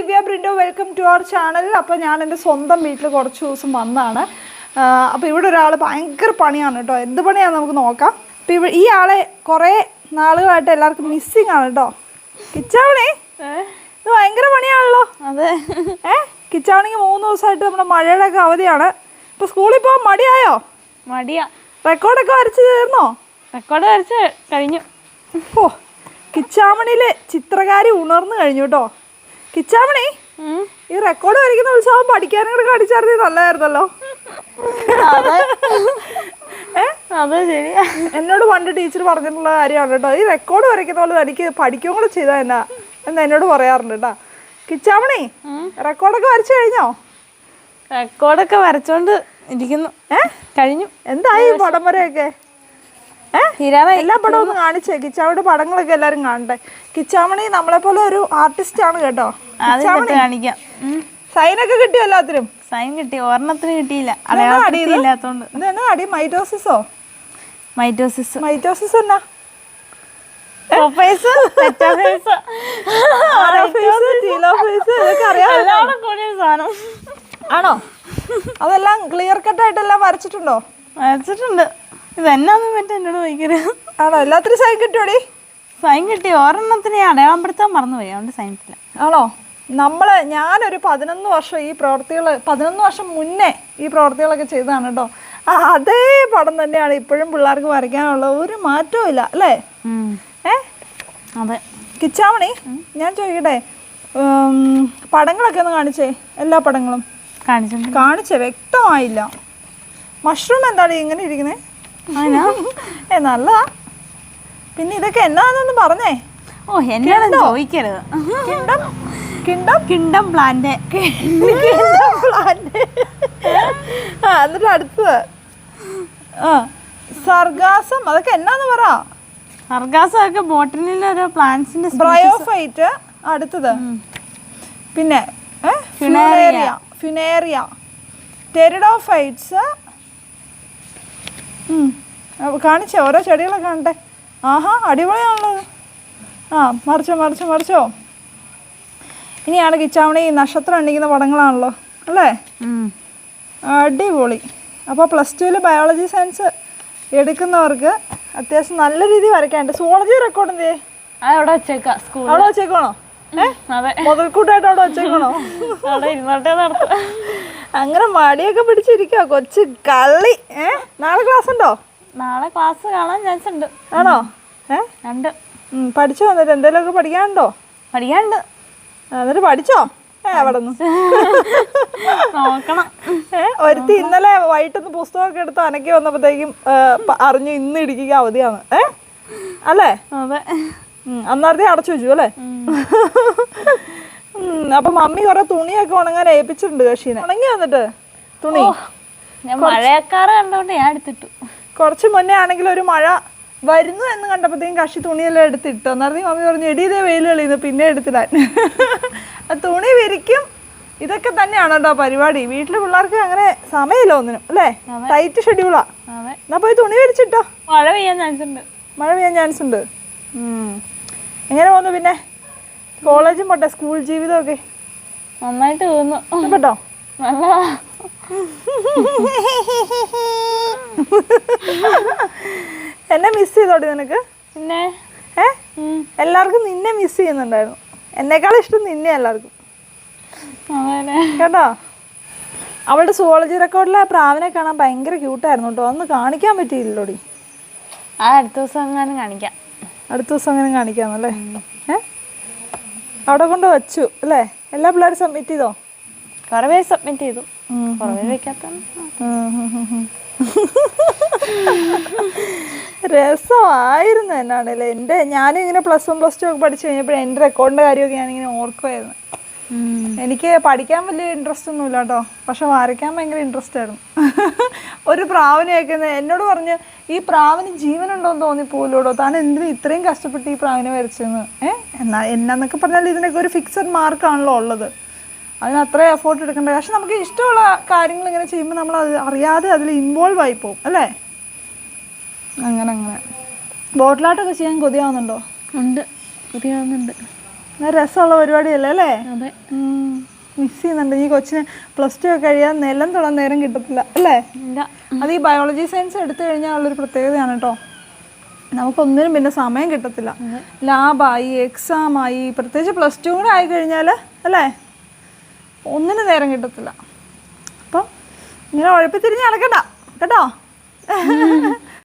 Divya Brindo welcome to our channel അപ്പോൾ ഞാൻ എന്റെ സ്വന്തം വീട്ടിൽ കുറച്ച് ദിവസം വന്നതാണ് അപ്പോൾ ഇവിടെ ഒരാൾ ഭയങ്കര പണിയാണ് കേട്ടോ. എന്ത് പണിയാണെന്ന് നമുക്ക് നോക്കാം. അപ്പോൾ ഇവിടെ ഈ ആളെ കുറേ നാളുകളായിട്ട് എല്ലാവർക്കും മിസ്സിങ് ആണ് കേട്ടോ. കിച്ചാവണേ ഇത് ഭയങ്കര പണിയാണല്ലോ. അതെ. ഏ? കിച്ചാവണെങ്കിൽ മൂന്ന് ദിവസമായിട്ട് നമ്മുടെ മഴയുടെ ഒക്കെ അവധിയാണ്. ഇപ്പോൾ സ്കൂളിൽ പോകാൻ മടിയായോ? മടിയാ. റെക്കോർഡൊക്കെ വരച്ച് തീർന്നോ? റെക്കോർഡ് വരച്ച് കഴിഞ്ഞു. ഓ കിച്ചാമണിയിലെ ചിത്രകാരി ഉണർന്നു കഴിഞ്ഞു കേട്ടോ. കിച്ചാമണി ഈ റെക്കോർഡ് വരയ്ക്കുന്ന ഉത്സവം പഠിക്കാനും കൂടെ കാണിച്ചാർന്നേ നല്ലതായിരുന്നല്ലോ എന്നോട് പണ്ട് ടീച്ചർ പറഞ്ഞിട്ടുള്ള കാര്യമാണ് കേട്ടോ. ഈ റെക്കോർഡ് വരയ്ക്കുന്ന പോലെ എനിക്ക് പഠിക്കുകയും കൂടെ ചെയ്താ എന്നാ. എന്ന് എന്നോട് പറയാറുണ്ട് കേട്ടോ. കിച്ചാമണി റെക്കോർഡൊക്കെ വരച്ചു കഴിഞ്ഞോ? റെക്കോർഡൊക്കെ വരച്ചോണ്ട് ഇരിക്കുന്നു. ഏ? കഴിഞ്ഞു. എന്തായി പടം വരെയൊക്കെ? എല്ലാ പടവും ഒന്ന് കാണിച്ചേ. കിച്ചാമണിയുടെ പടങ്ങളൊക്കെ എല്ലാരും കാണട്ടെ കിച്ചാമണി നമ്മളെ പോലെ ഒരു ആർട്ടിസ്റ്റ് ആണ് കേട്ടോ കാണിക്കാം. സൈനൊക്കെ കിട്ടിയോ എല്ലാത്തിനും? സൈൻ കിട്ടി. ഒരെണ്ണത്തിന് കിട്ടിയില്ല. ഇതെന്നാ അടി മൈറ്റോസിസോ? മൈറ്റോസിസ്. മൈറ്റോസിസ് എന്നാ? ആണോ? അതെല്ലാം ക്ലിയർ കട്ട് ആയിട്ടെല്ലാം വരച്ചിട്ടുണ്ടോ? വരച്ചിട്ടുണ്ട്. ഇതെന്നാന്ന് പറ്റും എന്നോട് ഭയങ്കര ആണോ? എല്ലാത്തിനും സൈൻ കിട്ടിയോടി സൈൻ കിട്ടി ഒരെണ്ണത്തിന് അടയാളപ്പെടുത്താൻ മറന്നുപോയി. അതുകൊണ്ട് സൈൻ കിട്ടില്ല. ആണോ? നമ്മൾ ഞാനൊരു പതിനൊന്ന് വർഷം ഈ പ്രവർത്തികൾ പതിനൊന്ന് വർഷം മുന്നേ ഈ പ്രവർത്തികളൊക്കെ ചെയ്തതാണ് കേട്ടോ. ആ അതേ പടം തന്നെയാണ് ഇപ്പോഴും പിള്ളേർക്ക് വരയ്ക്കാനുള്ള ഒരു മാറ്റവും ഇല്ല അല്ലേ. ഏ? അതെ. കിച്ചാമണി ഞാൻ ചോദിക്കട്ടെ പടങ്ങളൊക്കെ ഒന്ന് കാണിച്ചേ? എല്ലാ പടങ്ങളും? കാണിച്ചു കാണിച്ചേ വ്യക്തമായില്ല. മഷ്റൂം എന്താണ് ഇങ്ങനെ ഇരിക്കുന്നത് ഏ നല്ലതാ. പിന്നെ ഇതൊക്കെ എന്നാന്നൊന്ന് പറഞ്ഞേ? ഓ എന്നോട് ചോദിക്കരുത്. Kingdom? Kingdom? Kingdom plant. Kingdom plant. ആ എന്നിട്ട് അടുത്തത്. ആ സർഗാസം അതൊക്കെ എന്നാന്ന് പറ? ബോട്ടണിലെ ഓരോ പ്ലാന്റ്സിന്റെ ബ്രയോഫൈറ്റ് അടുത്തത്. പിന്നെ ഫിനേറിയ ഫിനേറിയ ടെരിഡോഫൈറ്റ്സ് കാണിച്ചേ ഓരോ ചെടികളൊക്കെ കാണട്ടെ. ആഹാ അടിപൊളിയാണല്ലോ ആ മറിച്ചോ മറിച്ചോ മറിച്ചോ. ഇനിയാണ് കിച്ചാമണി ഈ നക്ഷത്രം എണ്ണിക്കുന്ന പടങ്ങളാണല്ലോ അല്ലേ? അടിപൊളി. അപ്പോൾ പ്ലസ് ടുവിൽ ബയോളജി സയൻസ് എടുക്കുന്നവർക്ക് അത്യാവശ്യം നല്ല രീതിയിൽ വരയ്ക്കാനുണ്ട് സുവോളജി റെക്കോർഡ് എന്തേ അതവിടെ വെച്ചേക്കാം സ്കൂൾ അവിടെ വെച്ചേക്കണോ മുതൽക്കൂട്ടായിട്ട് അവിടെ വെച്ചേക്കണോ അവിടെ അങ്ങനെ മടിയൊക്കെ പിടിച്ചിരിക്കുക കൊച്ചു കള്ളി. ഏ? നാളെ ക്ലാസ് ഉണ്ടോ നാളെ ക്ലാസ് കാണാൻ ചാൻസ് ഉണ്ട്. ആണോ? ഏ? ഉണ്ട് പഠിച്ചോ? എന്നിട്ട് എന്തെങ്കിലുമൊക്കെ പഠിക്കാനുണ്ടോ? പഠിക്കാനുണ്ട്. എന്നിട്ട് പഠിച്ചോ? ഒരുത്തി ഇന്നലെ വൈകിട്ടൊന്ന് പുസ്തകമൊക്കെ എടുത്ത് അനക്കി വന്നപ്പോഴത്തേക്കും അറിഞ്ഞു ഇന്ന് ഇടിക്കുക അവധിയാണ്. ഏ? അല്ലേ? അന്നാർത്തി അന്നേരത്തെ അടച്ചു വെച്ചു അല്ലേ? അപ്പൊ മമ്മി കൊറേ തുണിയൊക്കെ ഉണങ്ങാൻ ഏൽപ്പിച്ചിട്ടുണ്ട് കക്ഷീനെ ഉണങ്ങി വന്നിട്ട് തുണി? ഞാൻ മഴയക്കാറ് കണ്ടോണ്ട് ഞാൻ എടുത്തിട്ടു. കുറച്ച് മുന്നേ ആണെങ്കിൽ ഒരു മഴ വരുന്നു എന്ന് കണ്ടപ്പോഴത്തേക്കും കഷി തുണിയെല്ലാം എന്ന് അന്നേരത്തെ മമ്മി പറഞ്ഞു എടി ഇതേ വെയിൽ കളിയുന്നു പിന്നെ എടുത്തിടാൻ. ആ തുണി വിരിക്കും. ഇതൊക്കെ തന്നെയാണ് കേട്ടോ പരിപാടി. വീട്ടിലെ പിള്ളേർക്ക് അങ്ങനെ സമയമില്ല ഒന്നിനും അല്ലേ? ടൈറ്റ് ഷെഡ്യൂളാ എന്നാ പോയി തുണി വിരിച്ചിട്ടോ. മഴ പെയ്യാൻ ചാൻസ് ഉണ്ട്. മഴ പെയ്യാൻ ചാൻസ് ഉണ്ട്. എങ്ങനെ പോകുന്നു പിന്നെ? കോളേജും പോട്ടെ സ്കൂൾ ജീവിതമൊക്കെ? നന്നായിട്ട് തോന്നുന്നു കേട്ടോ നല്ലതാ. എന്നെ മിസ് ചെയ്തോടി നിനക്ക്? പിന്നെ? ഏ? എല്ലാവർക്കും നിന്നെ മിസ് ചെയ്യുന്നുണ്ടായിരുന്നു. എന്നേക്കാൾ ഇഷ്ടം നിന്നെ എല്ലാവർക്കും. കേട്ടോ? അവളുടെ സുവോളജി റെക്കോർഡിലെ പ്രാവിനെ കാണാൻ ഭയങ്കര ക്യൂട്ടായിരുന്നു കേട്ടോ ഒന്ന് കാണിക്കാൻ പറ്റിയില്ലോടി ആ അടുത്ത ദിവസം അങ്ങനെ കാണിക്കാം. അടുത്ത ദിവസം അങ്ങനെ കാണിക്കാന്നല്ലേ? ഏ? അവിടെ കൊണ്ട് വച്ചു അല്ലേ? എല്ലാ പിള്ളേരും സബ്മിറ്റ് ചെയ്തോ? കുറേ പേര് സബ്മിറ്റ് ചെയ്തു. ഉം. കുറെ പേര് വെക്കാത്ത രസമായിരുന്നു എന്നാണല്ലേ എന്റെ ഞാനിങ്ങനെ പ്ലസ് വൺ പ്ലസ് ടു ഒക്കെ പഠിച്ചു കഴിഞ്ഞപ്പോൾ എന്റെ റെക്കോർഡിന്റെ കാര്യമൊക്കെ ഞാനിങ്ങനെ ഓർക്കുമായിരുന്നു എനിക്ക് പഠിക്കാൻ വലിയ ഇൻട്രസ്റ്റ് ഒന്നുമില്ല കേട്ടോ പക്ഷെ വരയ്ക്കാൻ ഭയങ്കര ഇൻട്രസ്റ്റ് ആയിരുന്നു. ഒരു പ്രാവിനെയൊക്കെ എന്നോട് പറഞ്ഞ് ഈ പ്രാവിന് ജീവനുണ്ടോയെന്ന് തോന്നിപ്പോലൂടോ താൻ എന്തിനും ഇത്രയും കഷ്ടപ്പെട്ട് ഈ പ്രാവിനെ വരച്ചെന്ന്? ഏഹ് എന്നാ എന്നാന്നൊക്കെ പറഞ്ഞാൽ ഇതിനൊക്കെ ഒരു ഫിക്സഡ് മാർക്കാണല്ലോ ഉള്ളത്. അതിന് അത്ര എഫോർട്ട് എടുക്കേണ്ട. പക്ഷെ നമുക്ക് ഇഷ്ടമുള്ള കാര്യങ്ങൾ ഇങ്ങനെ ചെയ്യുമ്പോൾ നമ്മൾ അത് അറിയാതെ അതിൽ ഇൻവോൾവ് ആയി പോകും അല്ലേ? അങ്ങനെ അങ്ങനെ. ബോട്ടിലാട്ടൊക്കെ ചെയ്യാൻ കൊതിയാവുന്നുണ്ടോ? ഉണ്ട്. കൊതിയാവുന്നുണ്ട്. രസമുള്ള പരിപാടിയല്ലേ അല്ലേ? അതെ. മിസ് ചെയ്യുന്നുണ്ട്. ഈ കൊച്ചിന് പ്ലസ് ടു ഒക്കെ കഴിയാൻ നിലം തൊടാൻ നേരം കിട്ടത്തില്ല അല്ലേ? അത് ഈ ബയോളജി സയൻസ് എടുത്തു കഴിഞ്ഞാൽ ഉള്ളൊരു പ്രത്യേകതയാണ് കേട്ടോ നമുക്കൊന്നിനും പിന്നെ സമയം കിട്ടത്തില്ല. ലാബായി എക്സാമായി പ്രത്യേകിച്ച് പ്ലസ് ടു കൂടെ ആയി കഴിഞ്ഞാൽ അല്ലേ? ഒന്നിനും നേരം കിട്ടത്തില്ല. അപ്പം ഇങ്ങനെ ഉഴപ്പിത്തിരിഞ്ഞ് നടക്കണ്ട. കേട്ടോ?